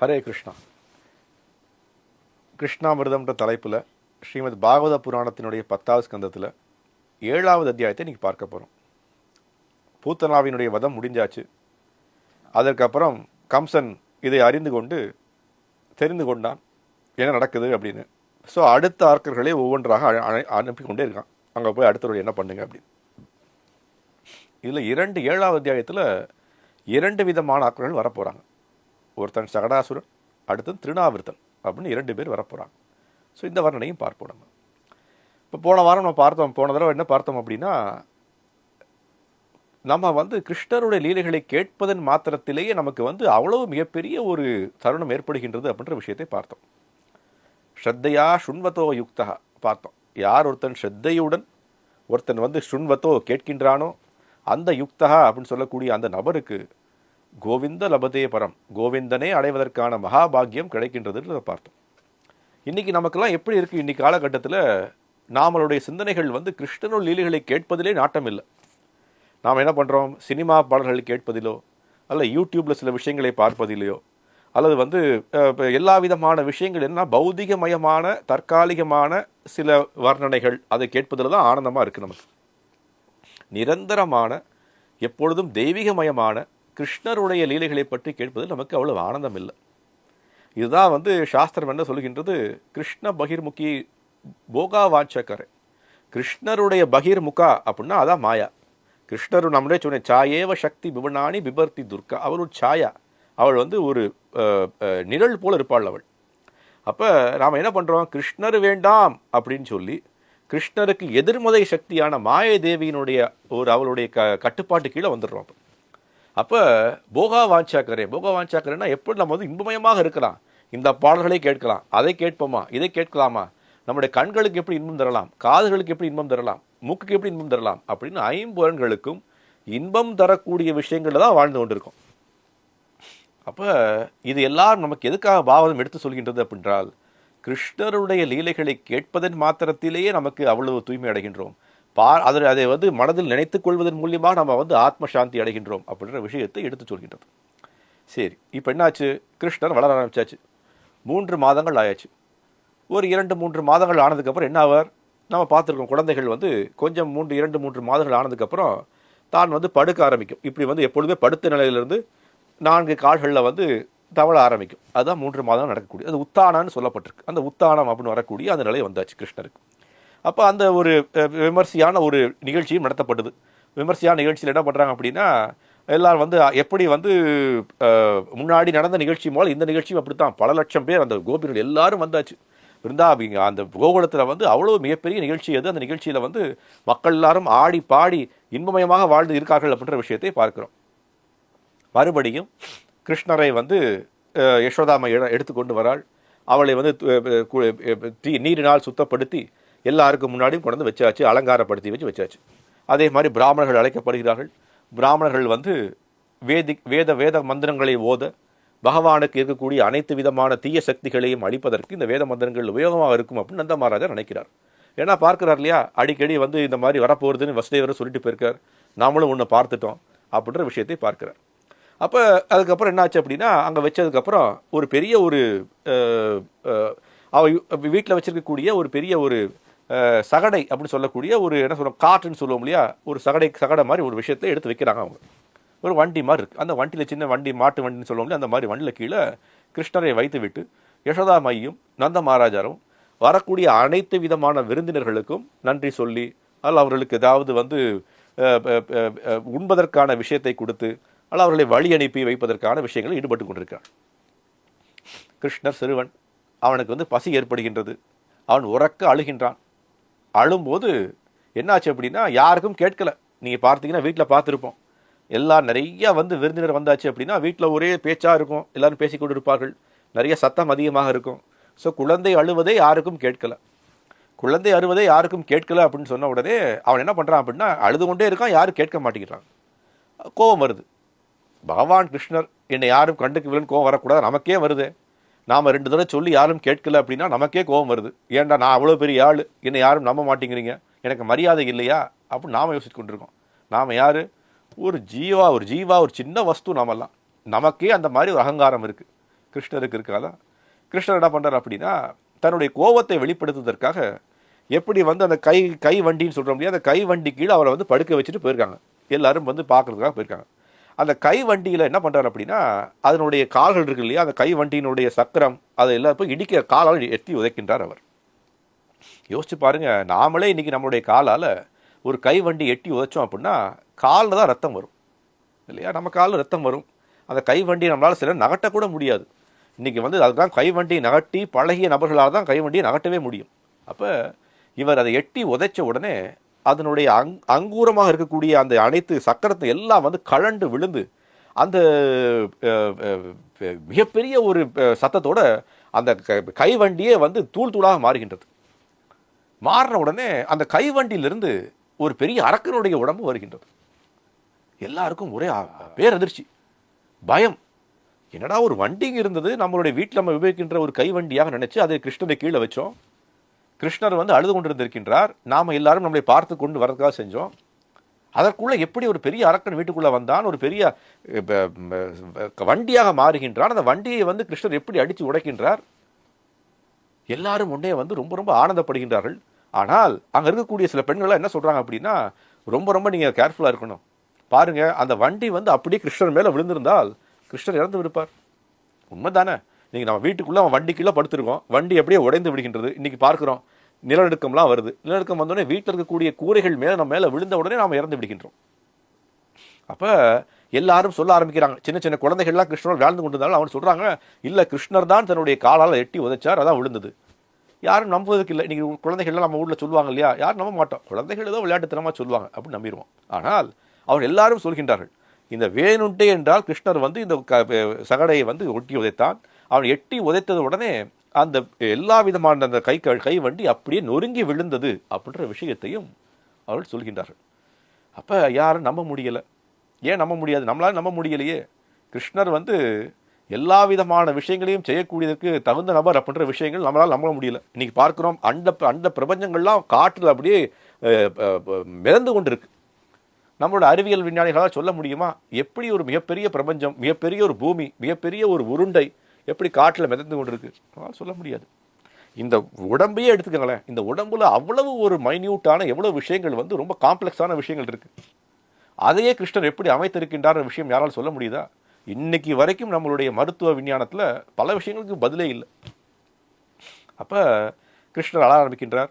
ஹரே கிருஷ்ணா. கிருஷ்ணாமிரதம்ன்ற தலைப்பில் ஸ்ரீமத் பாகவத புராணத்தினுடைய பத்தாவது ஸ்கந்தத்தில் ஏழாவது அத்தியாயத்தை இன்றைக்கி பார்க்க போகிறோம் பூத்தனாவினுடைய வதம் முடிஞ்சாச்சு. அதற்கப்புறம் கம்சன் இதை அறிந்து கொண்டு தெரிந்து கொண்டான். என்ன நடக்குது அப்படின்னு. ஸோ அடுத்த ஆர்க்கர்களை ஒவ்வொன்றாக அனுப்பி கொண்டே இருக்கான். அங்கே போய் அடுத்தவர்கள் என்ன பண்ணுங்க அப்படின்னு. இதில் இரண்டு ஏழாவது அத்தியாயத்தில் இரண்டு விதமான ஆக்கர்கள் வரப்போகிறாங்க ஒருத்தன் சகடாசுரன் அடுத்தது திருநாவிர்த்தன் அப்படின்னு இரண்டு பேர் வரப்போகிறாங்க ஸோ இந்த வர்ணனையும் பார்ப்போம் நம்ம. இப்போ போன வாரம் நம்ம பார்த்தோம் போன தடவை என்ன பார்த்தோம் அப்படின்னா நம்ம வந்து கிருஷ்ணருடைய லீலைகளை கேட்பதன் மாத்திரத்திலேயே நமக்கு வந்து அவ்வளவு மிகப்பெரிய ஒரு தருணம் ஏற்படுகின்றது அப்படின்ற விஷயத்தை பார்த்தோம். ஸ்ரத்தையா சுண்வத்தோ யுக்தா பார்த்தோம். யார் ஒருத்தன் ஸ்ரத்தையுடன் ஒருத்தன் வந்து சுண்வத்தோ கேட்கின்றானோ அந்த யுக்தா அப்படின்னு சொல்லக்கூடிய அந்த நபருக்கு கோவிந்த லபதே பரம். கோவிந்தனே அடைவதற்கான மகாபாகியம் கிடைக்கின்றதுன்றதை பார்த்தோம். இன்றைக்கி நமக்கெல்லாம் எப்படி இருக்குது இன்றைக்கி காலகட்டத்தில் நாமளுடைய சிந்தனைகள் வந்து கிருஷ்ணனுள் லீலைகளை கேட்பதிலே நாட்டம் இல்லை நாம் என்ன பண்ணுறோம் சினிமா பாடல்கள் கேட்பதிலோ அல்ல யூடியூப்பில் சில விஷயங்களை பார்ப்பதிலையோ அல்லது வந்து இப்போ எல்லா விதமான விஷயங்கள் என்ன பௌதிகமயமான தற்காலிகமான சில வர்ணனைகள் அதை கேட்பதில் தான் ஆனந்தமாக இருக்குது நமக்கு. நிரந்தரமான எப்பொழுதும் தெய்வீகமயமான கிருஷ்ணருடைய லீலைகளை பற்றி கேட்பதில் நமக்கு அவ்வளவு ஆனந்தம் இல்லை இதுதான் வந்து சாஸ்திரம் என்ன சொல்கின்றது கிருஷ்ண பகிர்முகி போகா வாஞ்சக்கரை கிருஷ்ணருடைய பகிர்முகா அப்படின்னா அதான் மாயா. கிருஷ்ணர் நம்மளே சொன்னேன் சாயேவ சக்தி பிபனானி பிபர்த்தி துர்கா அவர் ஒரு சாயா. அவள் வந்து ஒரு நிழல் போல இருப்பாள் அவள். அப்போ நாம் என்ன பண்ணுறோம் கிருஷ்ணர் வேண்டாம் அப்படின்னு சொல்லி கிருஷ்ணருக்கு எதிர்மதை சக்தியான மாய தேவியினுடைய ஒரு அவளுடைய க கட்டுப்பாட்டு கீழே வந்துடுறோம் அப்போ. அப்போ போகா வாஞ்சாக்கரே போகா வாஞ்சாக்கரேன்னா எப்படி நம்ம வந்து இன்பமயமாக இருக்கலாம்? இந்த பாடல்களை கேட்கலாம். அதை கேட்போமா? இதை கேட்கலாமா? நம்முடைய கண்களுக்கு எப்படி இன்பம் தரலாம்? காதுகளுக்கு எப்படி இன்பம் தரலாம்? மூக்குக்கு எப்படி இன்பம் தரலாம்? அப்படின்னு ஐம்புலன்களுக்கும் இன்பம் தரக்கூடிய விஷயங்களில் தான் வாழ்ந்து கொண்டிருக்கோம். அப்போ இது எல்லாம் நமக்கு எதுக்காக பாவதம் எடுத்து சொல்கின்றது அப்படின்றால் கிருஷ்ணருடைய லீலைகளை கேட்பதன் மாத்திரத்திலேயே நமக்கு அவ்வளவு தூய்மை அடைகின்றோம். பா அதில் அதை வந்து மனதில் நினைத்துக் கொள்வதன் மூலியமாக நம்ம வந்து ஆத்ம சாந்தி அடைகின்றோம் அப்படின்ற விஷயத்தை எடுத்து சொல்கின்றது. சரி இப்போ என்னாச்சு? கிருஷ்ணர் வளர ஆரம்பிச்சாச்சு. மூன்று மாதங்கள் ஆயாச்சு. ஒரு இரண்டு மூன்று மாதங்கள் ஆனதுக்கப்புறம் என்ன ஆவார்? நம்ம பார்த்துருக்கோம் குழந்தைகள் வந்து கொஞ்சம் மூன்று இரண்டு மூன்று மாதங்கள் ஆனதுக்கப்புறம் தான் வந்து படுக்க ஆரம்பிக்கும். இப்படி வந்து எப்பொழுதுமே படுத்த நிலையிலிருந்து நான்கு கால்களில் வந்து தவழ ஆரம்பிக்கும். அதுதான் மூன்று மாதம் நடக்கக்கூடிய அது உத்தானான்னு சொல்லப்பட்டிருக்கு. அந்த உத்தானம் அப்படின்னு வரக்கூடிய அந்த நிலை வந்தாச்சு கிருஷ்ணருக்கு. அப்போ அந்த ஒரு விமர்சையான ஒரு நிகழ்ச்சியும் நடத்தப்பட்டது. விமர்சையான நிகழ்ச்சியில் என்ன பண்ணுறாங்க அப்படின்னா எல்லாரும் வந்து எப்படி வந்து முன்னாடி நடந்த நிகழ்ச்சி போல இந்த நிகழ்ச்சியும் அப்படி தான் பல லட்சம் பேர் அந்த கோபிகள் எல்லாரும் வந்தாச்சு. விருந்தாபிங்க அந்த கோகுலத்தில் வந்து அவ்வளோ மிகப்பெரிய நிகழ்ச்சி அது அந்த நிகழ்ச்சியில் வந்து மக்கள் எல்லாரும் ஆடி பாடி இன்பமயமாக வாழ்ந்து இருக்கார்கள் அப்படின்ற விஷயத்தை பார்க்குறோம். மறுபடியும் கிருஷ்ணரை வந்து யசோதாமை எடுத்துக்கொண்டு வராள். அவளை வந்து தீ- நீரினால் சுத்தப்படுத்தி எல்லாருக்கும் முன்னாடியும் கொண்டு வந்து வச்சாச்சு அலங்காரப்படுத்தி வச்சு வச்சாச்சு. அதே மாதிரி பிராமணர்கள் அழைக்கப்படுகிறார்கள். பிராமணர்கள் வந்து வேதி வேத வேத மந்திரங்களை ஓத பகவானுக்கு இருக்கக்கூடிய அனைத்து விதமான தீய சக்திகளையும் அழிப்பதற்கு இந்த வேத மந்திரங்கள் உபயோகமாக இருக்கும் அப்படின்னு நந்த மகாராஜா நினைக்கிறார். ஏன்னா பார்க்கிறார் இல்லையா? அடிக்கடி வந்து இந்த மாதிரி வரப்போகிறதுன்னு வசுதேவர் சொல்லிட்டு போயிருக்கார். நாமளும் ஒன்று பார்த்துட்டோம் அப்படின்ற விஷயத்தை பார்க்கிறார். அப்போ அதுக்கப்புறம் என்னாச்சு அப்படின்னா அங்கே வச்சதுக்கப்புறம் ஒரு பெரிய ஒரு அவ வீட்டில் வச்சிருக்கக்கூடிய ஒரு பெரிய ஒரு சகடை அப்படின்னு சொல்லக்கூடிய ஒரு என்ன சொல்லுவோம் காற்றுன்னு சொல்லுவோம் இல்லையா? ஒரு சகடை சகடை மாதிரி ஒரு விஷயத்தை எடுத்து வைக்கிறாங்க அவங்க. ஒரு வண்டி மாதிரி இருக்குது அந்த வண்டியில் சின்ன வண்டி மாட்டு வண்டின்னு சொல்லுவோம் இல்லையா? அந்த மாதிரி வண்டியில் கீழே கிருஷ்ணரை வைத்து விட்டு யசோதா மையும் நந்த மகாராஜாரும் வரக்கூடிய அனைத்து விதமான விருந்தினர்களுக்கும் நன்றி சொல்லி அல்ல அவர்களுக்கு ஏதாவது வந்து உண்பதற்கான விஷயத்தை கொடுத்து அல்ல அவர்களை வழி அனுப்பி வைப்பதற்கான விஷயங்களில் ஈடுபட்டு கொண்டிருக்கிறார் கிருஷ்ணர் சிறுவன் அவனுக்கு வந்து பசி ஏற்படுகின்றது. அவன் உறக்க அழுகின்றான். அழும்போது என்னாச்சு அப்படின்னா யாருக்கும் கேட்கலை. நீங்கள் பார்த்தீங்கன்னா வீட்டில் பார்த்துருப்போம். எல்லாம் நிறையா வந்து விருந்தினர் வந்தாச்சு அப்படின்னா வீட்டில் ஒரே பேச்சாக இருக்கும். எல்லாரும் பேசிக்கொண்டு இருப்பார்கள் நிறைய சத்தம் அதிகமாக இருக்கும். ஸோ குழந்தை அழுவதே யாருக்கும் கேட்கலை. குழந்தை அழுவதே யாருக்கும் கேட்கல அப்படின்னு சொன்ன உடனே அவன் என்ன பண்ணுறான் அப்படின்னா அழுது கொண்டே இருக்கான் யாரும் கேட்க மாட்டேங்கிறான். கோபம் வருது. பகவான் கிருஷ்ணர் என்னை யாரும் கண்டுக்கவில்லைன்னு கோவம் வரக்கூடாது. நமக்கே வருது. நாம் ரெண்டு தடவை சொல்லி யாரும் கேட்கல அப்படின்னா நமக்கே கோவம் வருது. ஏன்டா நான் அவ்வளோ பெரிய ஆள்? என்னை யாரும் நம்ப மாட்டேங்கிறீங்க? எனக்கு மரியாதை இல்லையா? அப்படின்னு நாம் யோசிச்சு கொண்டிருக்கோம். நாம் யார்? ஒரு ஜீவா ஒரு ஜீவா ஒரு சின்ன வஸ்து நாமெல்லாம் நமக்கே அந்த மாதிரி ஒரு அகங்காரம் இருக்குது கிருஷ்ணருக்கு இருக்காதா கிருஷ்ணர் என்ன பண்ணுறாரு அப்படின்னா தன்னுடைய கோபத்தை வெளிப்படுத்துவதற்காக எப்படி வந்து அந்த கை கை வண்டின்னு சொல்கிறோம் இல்லையா? அந்த கை வண்டி கீழே அவரை வந்து படுக்க வச்சுட்டு போயிருக்காங்க. எல்லாரும் வந்து பார்க்குறதுக்காக போயிருக்காங்க. அந்த கை வண்டியில் என்ன பண்ணுறாரு அப்படின்னா அதனுடைய கால்கள் இருக்கு இல்லையா அந்த கை வண்டியினுடைய சக்கரம் அதை எல்லாம் போய் இடிக்கிற காலால் எத்தி உதைக்கின்றார் அவர். யோசிச்சு பாருங்க நாமளே இன்றைக்கி நம்மளுடைய காலால் ஒரு கை வண்டி எட்டி உதைச்சோம் அப்படின்னா காலில் தான் ரத்தம் வரும். இல்லையா? நம்ம காலில் ரத்தம் வரும். அந்த கை வண்டியை நம்மளால் சில நகட்டக்கூட முடியாது. இன்றைக்கி வந்து அதுதான் கை வண்டியை நகட்டி பழகிய நபர்களால் தான் கை வண்டியை நகட்டவே முடியும். அப்போ இவர் அதை எட்டி உதைச்ச உடனே அதனுடைய அங் அங்கூரமாக இருக்கக்கூடிய அந்த அனைத்து சக்கரத்தை எல்லாம் வந்து கழண்டு விழுந்து அந்த மிகப்பெரிய ஒரு சத்தத்தோட அந்த க- கை வண்டியே வந்து தூள் தூளாக மாறுகின்றது. மாறின உடனே அந்த கைவண்டியிலிருந்து ஒரு பெரிய அரக்கனுடைய உடம்பு வருகின்றது. எல்லாருக்கும் ஒரே பேரதிர்ச்சி பயம். என்னடா ஒரு வண்டிங்க இருந்தது நம்மளுடைய வீட்டில் நம்ம உபயோகிக்கின்ற ஒரு கைவண்டியாக நினச்சி அதை கிருஷ்ணனை கீழே வச்சோம். கிருஷ்ணர் வந்து அழுது கொண்டிருந்திருக்கின்றார். நாம் எல்லாரும் நம்மளை பார்த்து கொண்டு வரதுக்காக செஞ்சோம். அதற்குள்ளே எப்படி ஒரு பெரிய அரக்கன் வீட்டுக்குள்ளே வந்தான் ஒரு பெரிய வண்டியாக மாறுகின்றான். அந்த வண்டியை வந்து கிருஷ்ணர் எப்படி அடித்து உடைக்கின்றார்? எல்லாரும் உடனே வந்து ரொம்ப ரொம்ப ஆனந்தப்படுகின்றார்கள். ஆனால் அங்கே இருக்கக்கூடிய சில பெண்கள்லாம் என்ன சொல்கிறாங்க அப்படின்னா ரொம்ப ரொம்ப நீங்கள் கேர்ஃபுல்லாக இருக்கணும். பாருங்கள் அந்த வண்டி வந்து அப்படியே கிருஷ்ணர் மேலே விழுந்திருந்தால் கிருஷ்ணர் இறந்து விடுப்பார். உண்மைதானே? நீங்கள் நம்ம வீட்டுக்குள்ளே அவன் வண்டிக்குள்ளே படுத்திருக்கோம். வண்டி அப்படியே உடைந்து விடுகின்றது. இன்றைக்கி பார்க்குறோம். நிலநடுக்கம்லாம் வருது. நிலநடுக்கம் வந்தோடனே வீட்டில் இருக்கக்கூடிய கூரைகள் மேலே நம்ம மேலே விழுந்த உடனே நாம இறந்து விடுகின்றோம். அப்போ எல்லாரும் சொல்ல ஆரம்பிக்கிறாங்க. சின்ன சின்ன குழந்தைகள்லாம் கிருஷ்ணர் வாழ்ந்து கொண்டிருந்தாலும் அவன் சொல்கிறாங்க இல்லை கிருஷ்ணர் தான் தன்னுடைய காலால் எட்டி உதைச்சார். அதான் விழுந்தது. யாரும் நம்புவதற்கு இல்லை. இன்றைக்கி குழந்தைகள்லாம் நம்ம ஊரில் சொல்லுவாங்க இல்லையா? யாரும் நம்ப மாட்டோம். குழந்தைகள் ஏதோ விளையாட்டுத்தனமாக சொல்லுவாங்க. அப்படின்னு நம்பிடுவோம். ஆனால் அவர் எல்லாரும் சொல்கின்றார்கள். இந்த வேணுண்டே என்றால் கிருஷ்ணர் வந்து இந்த க- சகடையை வந்து ஒட்டி உதைத்தான். அவன் எட்டி உதைத்தது உடனே அந்த எல்லா விதமான அந்த கை கை வண்டி அப்படியே நொறுங்கி விழுந்தது அப்படின்ற விஷயத்தையும் அவர்கள் சொல்கின்றார்கள். அப்போ யாரும் நம்ப முடியலை. ஏன் நம்ப முடியாது? நம்மளால் நம்ப முடியலையே. கிருஷ்ணர் வந்து எல்லா விதமான விஷயங்களையும் செய்யக்கூடியதற்கு தகுந்த நபர் அப்படின்ற விஷயங்கள் நம்மளால் நம்ப முடியல. இன்றைக்கி பார்க்குறோம் அண்ட அண்ட பிரபஞ்சங்கள்லாம் காற்றில் அப்படியே மிதந்து கொண்டிருக்கு. நம்மளோட அறிவியல் விஞ்ஞானிகளால் சொல்ல முடியுமா? எப்படி ஒரு மிகப்பெரிய பிரபஞ்சம் மிகப்பெரிய ஒரு பூமி மிகப்பெரிய ஒரு உருண்டை எப்படி காட்டில் மிதந்து கொண்டிருக்கு? அதனால் சொல்ல முடியாது. இந்த உடம்பையே எடுத்துக்கங்களேன். இந்த உடம்புல அவ்வளவு ஒரு மைன்யூட்டான எவ்வளோ விஷயங்கள் வந்து ரொம்ப காம்ப்ளெக்ஸான விஷயங்கள் இருக்குது அதையே கிருஷ்ணர் எப்படி அமைத்திருக்கின்றார் விஷயம் யாரால் சொல்ல முடியுதா? இன்னைக்கு வரைக்கும் நம்மளுடைய மருத்துவ விஞ்ஞானத்தில் பல விஷயங்களுக்கு பதிலே இல்லை. அப்போ கிருஷ்ணர் அழ ஆரம்பிக்கின்றார்.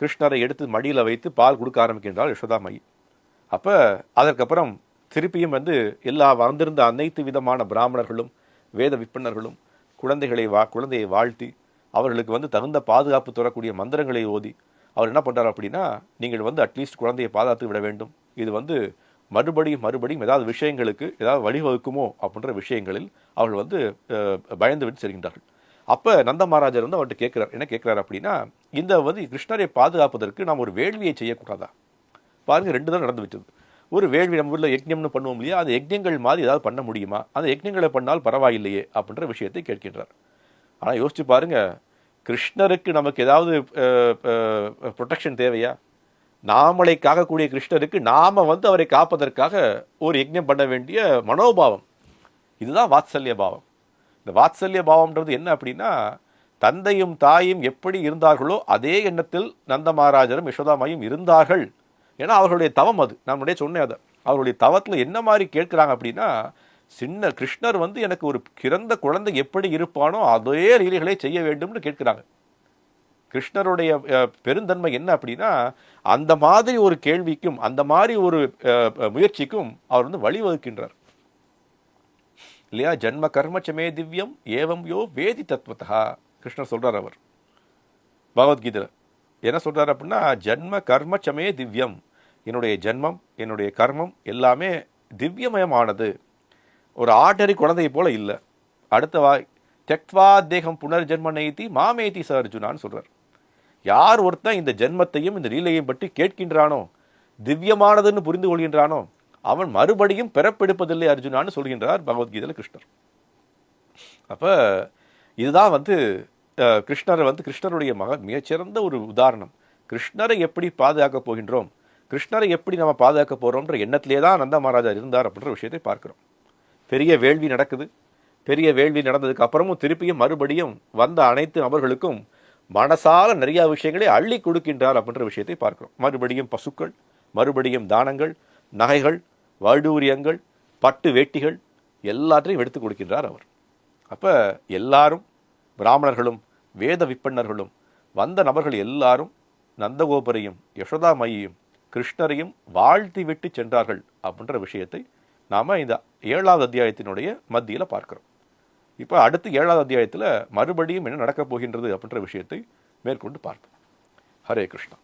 கிருஷ்ணரை எடுத்து மடியில் வைத்து பால் கொடுக்க ஆரம்பிக்கின்றார் யசோதாமை அப்போ அதற்கப்புறம் திருப்பியும் வந்து எல்லா வந்திருந்த அனைத்து விதமான பிராமணர்களும் வேத விற்பனர்களும் குழந்தைகளை வா குழந்தையை வாழ்த்தி அவர்களுக்கு வந்து தகுந்த பாதுகாப்பு தரக்கூடிய மந்திரங்களை ஓதி அவர் என்ன பண்ணுறார் அப்படின்னா நீங்கள் வந்து அட்லீஸ்ட் குழந்தையை பாதுகாத்து விட வேண்டும். இது வந்து மறுபடியும் மறுபடியும் ஏதாவது விஷயங்களுக்கு ஏதாவது வழிவகுக்குமோ அப்படின்ற விஷயங்களில் அவர்கள் வந்து பயந்து விட்டு செல்கின்றார்கள். அப்போ நந்த மகாராஜர் வந்து அவர்கிட்ட கேட்குறார் என்ன கேட்குறாரு அப்படின்னா இந்த வந்து கிருஷ்ணரை பாதுகாப்பதற்கு நாம் ஒரு வேள்வியை செய்யக்கூடாதா? பாருங்க ரெண்டு தான் நடந்து விட்டது ஒரு வேள்வி நம்ம ஊரில் யஜ்யம்னு பண்ணுவோம் இல்லையா? அந்த யஜ்யங்கள் மாதிரி ஏதாவது பண்ண முடியுமா? அந்த யஜ்யங்களை பண்ணால் பரவாயில்லையே அப்படின்ற விஷயத்தை கேட்கின்றார். ஆனால் யோசிச்சு பாருங்கள் கிருஷ்ணருக்கு நமக்கு ஏதாவது ப்ரொடெக்ஷன் தேவையா? நாமளை காக்கக்கூடிய கிருஷ்ணருக்கு நாம் வந்து அவரை காப்பதற்காக ஒரு யஜ்யம் பண்ண வேண்டிய மனோபாவம். இதுதான் வாத்சல்ய பாவம். இந்த வாத்சல்ய பாவம்ன்றது என்ன அப்படின்னா தந்தையும் தாயும் எப்படி இருந்தார்களோ அதே எண்ணத்தில் நந்த மகாராஜரும் யசோதாமாயும் இருந்தார்கள். ஏன்னா அவர்களுடைய தவம் அது. நான் முன்னாடியே சொன்னேன் அதை. அவர்களுடைய தவத்தில் என்ன மாதிரி கேட்குறாங்க அப்படின்னா சின்ன கிருஷ்ணர் வந்து எனக்கு ஒரு கிறந்த குழந்தை எப்படி இருப்பானோ அதே லீலைகளை செய்ய வேண்டும்னு கேட்குறாங்க. கிருஷ்ணருடைய பெருந்தன்மை என்ன அப்படின்னா அந்த மாதிரி ஒரு கேள்விக்கும் அந்த மாதிரி ஒரு முயற்சிக்கும் அவர் வந்து வழிவகுக்கின்றார். இல்லையா? ஜென்ம கர்மச்சமே திவ்யம் ஏவம் யோ வேதி தத்துவத்தா கிருஷ்ணர் சொல்கிறார் அவர். பகவத்கீதையில். என்ன சொல்கிறார் அப்படின்னா ஜன்ம கர்மச்சமே திவ்யம். என்னுடைய ஜென்மம் என்னுடைய கர்மம் எல்லாமே திவ்யமயமானது. ஒரு ஆட்டரி குழந்தையை போல இல்லை. அடுத்த வாய் தெக்வா தேகம் புனர்ஜென்ம நெய்தி மாமேதி ச அர்ஜுனான்னு சொல்கிறார் யார் ஒருத்தன் இந்த ஜென்மத்தையும் இந்த லீலையும் பற்றி கேட்கின்றானோ திவ்யமானதுன்னு புரிந்து கொள்கின்றானோ அவன் மறுபடியும் பிறப்பெடுப்பதில்லை அர்ஜுனான்னு சொல்கின்றார் பகவத்கீதையில் கிருஷ்ணர். அப்போ இதுதான் வந்து கிருஷ்ணரை வந்து கிருஷ்ணருடைய மக மிகச்சிறந்த ஒரு உதாரணம். கிருஷ்ணரை எப்படி பாதுகாக்கப் போகின்றோம்? கிருஷ்ணரை எப்படி நம்ம பாதுகாக்க போகிறோம்ன்ற எண்ணத்திலே தான் நந்த மகாராஜா இருந்தார் அப்படின்ற விஷயத்தை பார்க்குறோம். பெரிய வேள்வி நடக்குது. பெரிய வேள்வி நடந்ததுக்கு அப்புறமும் திருப்பியும் மறுபடியும் வந்த அனைத்து நபர்களுக்கும் மனசால நிறையா விஷயங்களை அள்ளி கொடுக்கின்றார் அப்படின்ற விஷயத்தை பார்க்கிறோம். மறுபடியும் பசுக்கள் மறுபடியும் தானங்கள் நகைகள் வைடூரியங்கள் பட்டு வேட்டிகள் எல்லாத்தையும் எடுத்து கொடுக்கின்றார் அவர். அப்போ எல்லாரும் பிராமணர்களும் வேத விப்பன்னர்களும் வந்த நபர்கள் எல்லாரும் நந்தகோபரையும் யசோதாமையையும் கிருஷ்ணரையும் வாழ்த்தி விட்டு சென்றார்கள் அப்படின்ற விஷயத்தை நாம் இந்த ஏழாவது அத்தியாயத்தினுடைய மத்தியில் பார்க்குறோம். இப்போ அடுத்து ஏழாவது அத்தியாயத்தில் மறுபடியும் என்ன நடக்கப் போகின்றது அப்படின்ற விஷயத்தை மேற்கொண்டு பார்ப்போம். ஹரே கிருஷ்ணா.